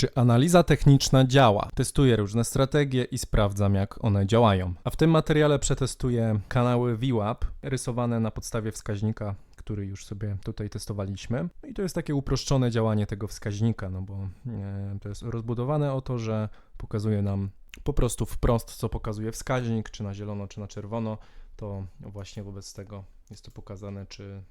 Czy analiza techniczna działa? Testuję różne strategie i sprawdzam, jak one działają. A w tym materiale przetestuję kanały VWAP rysowane na podstawie wskaźnika, który już sobie tutaj testowaliśmy. I to jest takie uproszczone działanie tego wskaźnika, no bo e, to jest rozbudowane o to, że pokazuje nam po prostu wprost, co pokazuje wskaźnik, czy na zielono, czy na czerwono. To właśnie wobec tego jest to pokazane, czy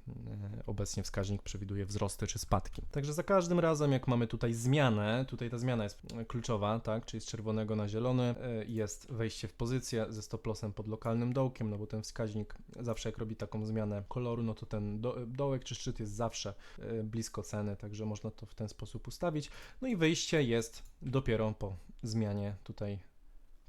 e, obecnie wskaźnik przewiduje wzrosty czy spadki. Także za każdym razem, jak mamy tutaj zmianę, tutaj ta zmiana jest e, kluczowa, tak, czyli z czerwonego na zielony, e, jest wejście w pozycję ze stop lossem pod lokalnym dołkiem, no bo ten wskaźnik zawsze jak robi taką zmianę koloru, no to ten do, dołek czy szczyt jest zawsze blisko ceny, także można to w ten sposób ustawić. No i wyjście jest dopiero po zmianie tutaj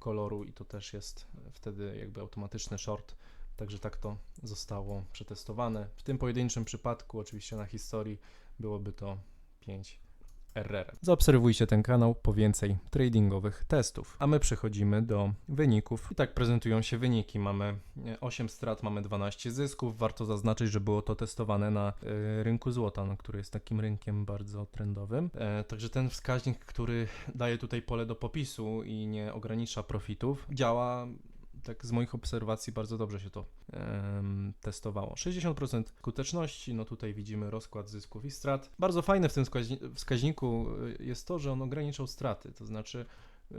koloru i to też jest e, wtedy jakby automatyczny short. Także tak to zostało przetestowane. W tym pojedynczym przypadku, oczywiście na historii, byłoby to 5 RR. Zaobserwujcie ten kanał po więcej tradingowych testów. A my przechodzimy do wyników. I tak prezentują się wyniki. Mamy e, 8 strat, mamy 12 zysków. Warto zaznaczyć, że było to testowane na e, rynku złota, no, który jest takim rynkiem bardzo trendowym. E, także ten wskaźnik, który daje tutaj pole do popisu i nie ogranicza profitów, działa tak z moich obserwacji bardzo dobrze się to testowało. 60% skuteczności, no tutaj widzimy rozkład zysków i strat. Bardzo fajne w tym wskaźni- wskaźniku y, jest to, że on ograniczał straty, to znaczy y,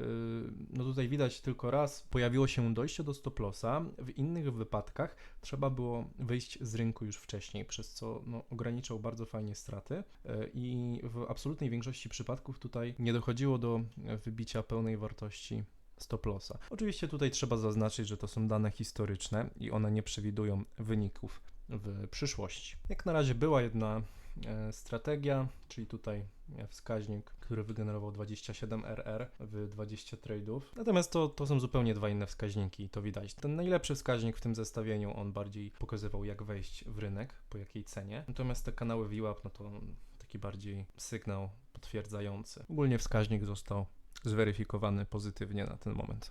no tutaj widać tylko raz pojawiło się dojście do stop lossa, w innych wypadkach trzeba było wyjść z rynku już wcześniej, przez co no, ograniczał bardzo fajnie straty y, i w absolutnej większości przypadków tutaj nie dochodziło do wybicia pełnej wartości stop lossa. Oczywiście tutaj trzeba zaznaczyć, że to są dane historyczne i one nie przewidują wyników w przyszłości. Jak na razie była jedna e, strategia, czyli tutaj e, wskaźnik, który wygenerował 27 RR w 20 trade'ów. Natomiast to, to są zupełnie dwa inne wskaźniki to widać. Ten najlepszy wskaźnik w tym zestawieniu, on bardziej pokazywał jak wejść w rynek, po jakiej cenie. Natomiast te kanały VWAP, no to taki bardziej sygnał potwierdzający. Ogólnie wskaźnik został zweryfikowany pozytywnie na ten moment.